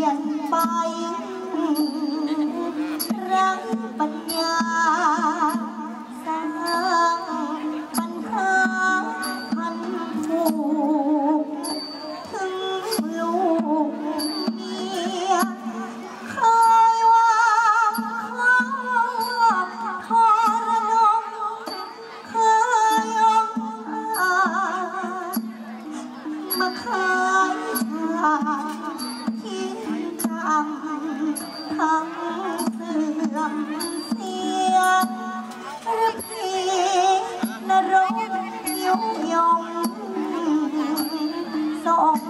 ลี่ยนไปรังปัญญาสร้างปัญหาพันผูกถึงลูกเมียเคยว่าเขาทรนงเคยอมมาขายชา អង្គខាងសឿមសៀរភិនរោគយំយំសូម